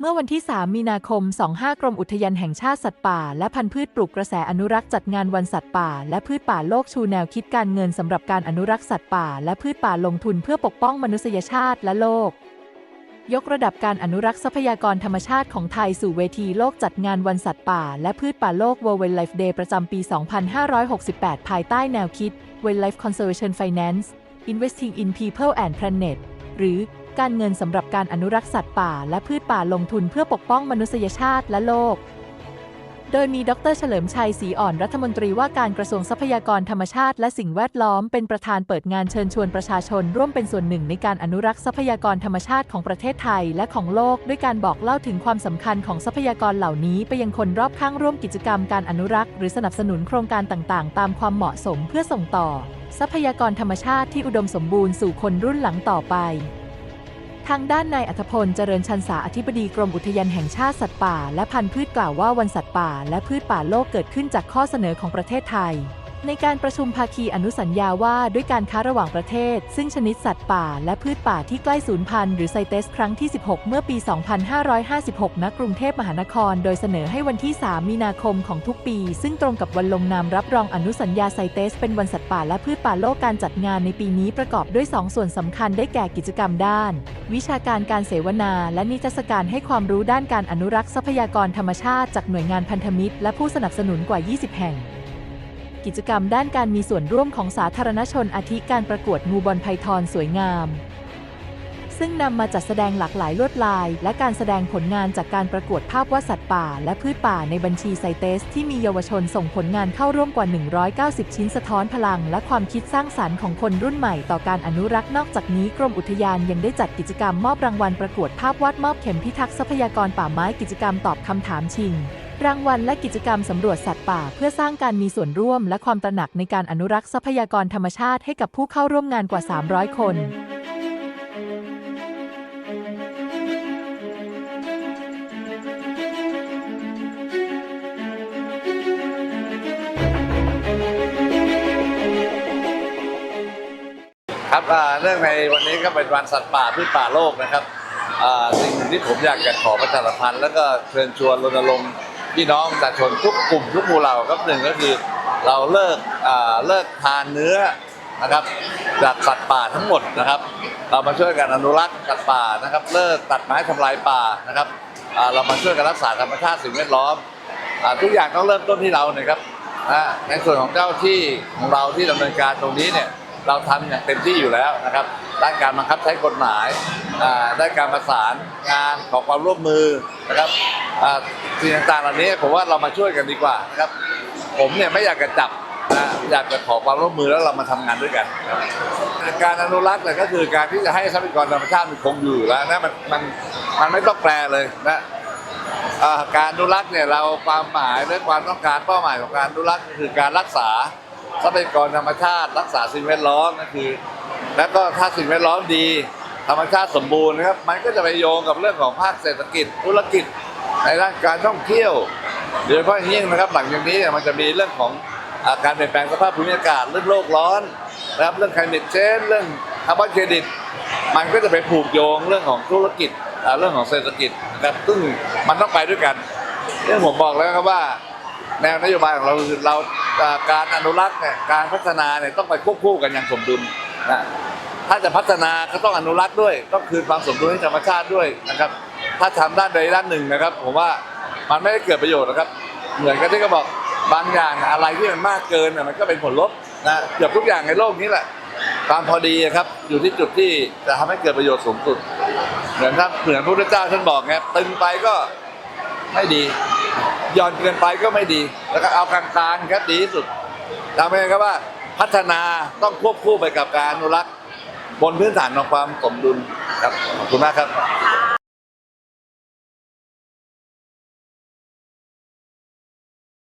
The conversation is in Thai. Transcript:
เมื่อวันที่ 3 มีนาคม 25 กรมอุทยานแห่งชาติสัตว์ป่า และพันธุ์พืชปลูกกระแสอนุรักษ์จัดงานวันสัตว์ป่า และพืชป่าโลกชูแนวคิดการเงินสำหรับการอนุรักษ์สัตว์ป่า และพืชป่าลงทุนเพื่อปกป้องมนุษยชาติและโลก ยกระดับการอนุรักษ์ทรัพยากรธรรมชาติของไทยสู่เวทีโลกจัดงานวันสัตว์ป่า และพืชป่าโลก World Wildlife Day ประจำปี 2568 ภายใต้แนวคิด Wildlife Conservation Finance Investing in People and Planet หรือ การเงินสำหรับการอนุรักษ์สัตว์ป่าและพืชป่าลงทุนเพื่อปกป้องมนุษยชาติและโลก โดยมีดรเฉลิมชัยศรีอ่อนรัฐมนตรีว่าการกระทรวงทรัพยากรธรรมชาติและสิ่งแวดล้อมเป็นประธานเปิดงานเชิญชวนประชาชน ร่วมเป็นส่วนหนึ่งในการอนุรักษ์ทรัพยากรธรรมชาติของประเทศไทยและของโลก ด้วยการบอกเล่าถึงความสำคัญของทรัพยากรเหล่านี้ ไปยังคนรอบข้างร่วมกิจกรรมการอนุรักษ์หรือสนับสนุนโครงการต่างๆ ตามความเหมาะสมเพื่อส่งต่อ ทรัพยากรธรรมชาติที่อุดมสมบูรณ์สู่คนรุ่นหลังต่อไป ทางด้านนายอัธพลเจริญชันษาอธิบดีกรมอุทยานแห่งชาติสัตว์ป่า และพันธุ์พืชกล่าวว่าวันสัตว์ป่า และพืชป่าโลกเกิดขึ้นจากข้อเสนอของประเทศไทย ในการประชุมภาคีอนุสัญญาว่าด้วยการค้าระหว่างประเทศ ซึ่งชนิดสัตว์ป่าและพืชป่าที่ใกล้สูญพันธุ์หรือไซเตสครั้งที่ 16 เมื่อปี 2556 ณ กรุงเทพมหานคร โดยเสนอให้วันที่ 3 มีนาคมของทุกปี ซึ่งตรงกับวันลงนามรับรองอนุสัญญาไซเตส เป็นวันสัตว์ป่าและพืชป่าโลกการจัดงานในปีนี้ประกอบด้วย 2 ส่วนสำคัญได้แก่กิจกรรมด้าน วิชาการการเสวนา และนิทรรศการให้ความรู้ด้านการอนุรักษ์ทรัพยากรธรรมชาติจากหน่วยงานพันธมิตร และผู้สนับสนุนกว่า 20 แห่ง กิจกรรมด้านการมีส่วนร่วมของสาธารณชนอาทิการประกวดงูบอลไพทอนสวยงาม ซึ่งนำมาจัดแสดงหลากหลายลวดลาย และการแสดงผลงานจากการประกวดภาพวาดสัตว์ป่า และพืชป่าในบัญชีไซเตส ที่มีเยาวชนส่งผลงานเข้าร่วมกว่า 190 ชิ้นสะท้อนพลัง และความคิดสร้างสรรค์ของคนรุ่นใหม่ต่อการอนุรักษ์นอกจากนี้กรมอุทยานยังได้จัดกิจกรรมมอบรางวัลประกวดภาพวาดมอบเข็มพิทักษ์ทรัพยากรป่าไม้กิจกรรมตอบคำถามชิง รางวัลและกิจกรรมสำรวจสัตว์ป่า เพื่อสร้างการมีส่วนร่วม และความตระหนักในการอนุรักษ์ทรัพยากรธรรมชาติให้กับผู้เข้าร่วมงานกว่า 300 คน ครับอ่าเนื่องในวันนี้ก็เป็นวันสัตว์ป่าพืชป่าโลกนะครับอ่าสิ่งหนึ่งที่ผมอยากจะขอประชาสัมพันธ์แล้วก็เชิญชวนรณรงค์ พี่น้องประชาชนทุกกลุ่มทุกหมู่เหล่าครับหนึ่งก็คือเราเลิกเลิกทานเนื้อนะครับจากสัตว์ป่าทั้งหมดนะครับ เรามาช่วยกันอนุรักษ์สัตว์ป่านะครับ เลิกตัดไม้ทำลายป่านะครับเรามาช่วยกันรักษาธรรมชาติสิ่งแวดล้อมทุกอย่างต้องเริ่มต้นที่เราเนี่ยครับในส่วนของเจ้าที่ของเราที่ดำเนินการตรงนี้เนี่ยเราทำอย่างเต็มที่อยู่แล้วนะครับ ด้านการบังคับใช้กฎหมายด้านการประสานงานขอความร่วมมือนะครับสิ่งต่างๆเหล่านี้ผมว่าเรามาช่วยกันดีกว่านะครับ ผมเนี่ยไม่อยากจะจับนะอยากจะขอความร่วมมือแล้วเรามาทำงานด้วยกันการอนุรักษ์เนี่ยก็คือการที่จะให้ทรัพยากรธรรมชาติมันคงอยู่แล้วนะมันมันมันไม่ต้องแปลเลยนะการอนุรักษ์เนี่ยเราความหมายและความต้องการเป้าหมายของการอนุรักษ์คือการรักษาทรัพยากรธรรมชาติ รักษาสิ่งแวดล้อมนั่นคือ แล้วก็ถ้าสิ่งแวดล้อมดี ธรรมชาติสมบูรณ์นะครับ มันก็จะไปโยงกับเรื่องของภาคเศรษฐกิจธุรกิจในด้านการท่องเที่ยวโดยเฉพาะอย่างยิ่งนะครับ หลังจากนี้เนี่ยมันจะมีเรื่องของอาการเปลี่ยนแปลงสภาพภูมิอากาศเรื่องโลกร้อนนะครับเรื่อง climate change เรื่องคาร์บอนเครดิต มันก็จะไปผูกโยงเรื่องของธุรกิจเรื่องของเศรษฐกิจนะครับซึ่งมันต้องไปด้วยกันเรื่องผมบอกแล้วครับว่าแนวนโยบายของเราคือเราอ่าการอนุรักษ์เนี่ยการพัฒนาเนี่ยต้องไปควบคู่กันอย่างสมดุล นะถ้าจะพัฒนาก็ต้องอนุรักษ์ด้วย ต้องคืนความสมดุลให้ธรรมชาติด้วยนะครับ ถ้าทำด้านใดด้านหนึ่งนะครับ ผมว่ามันไม่ได้เกิดประโยชน์นะครับ เหมือนกับที่เขาบอกบางอย่างอะไรที่มันมากเกินมันก็เป็นผลลบนะเกือบทุกอย่างในโลกนี้แหละความพอดีอะครับอยู่ที่จุดที่จะทำให้เกิดประโยชน์สูงสุด เหมือนท่านเหมือนพระพุทธเจ้าท่านบอกไงตึงไปก็ไม่ดีย่อนเกินไปก็ไม่ดี แล้วก็เอากลางๆครับดีที่สุดจำไว้ครับว่า พัฒนาต้องควบคู่ไปกับการอนุรักษ์บนพื้นฐานของความสมดุลครับขอบคุณมากครับ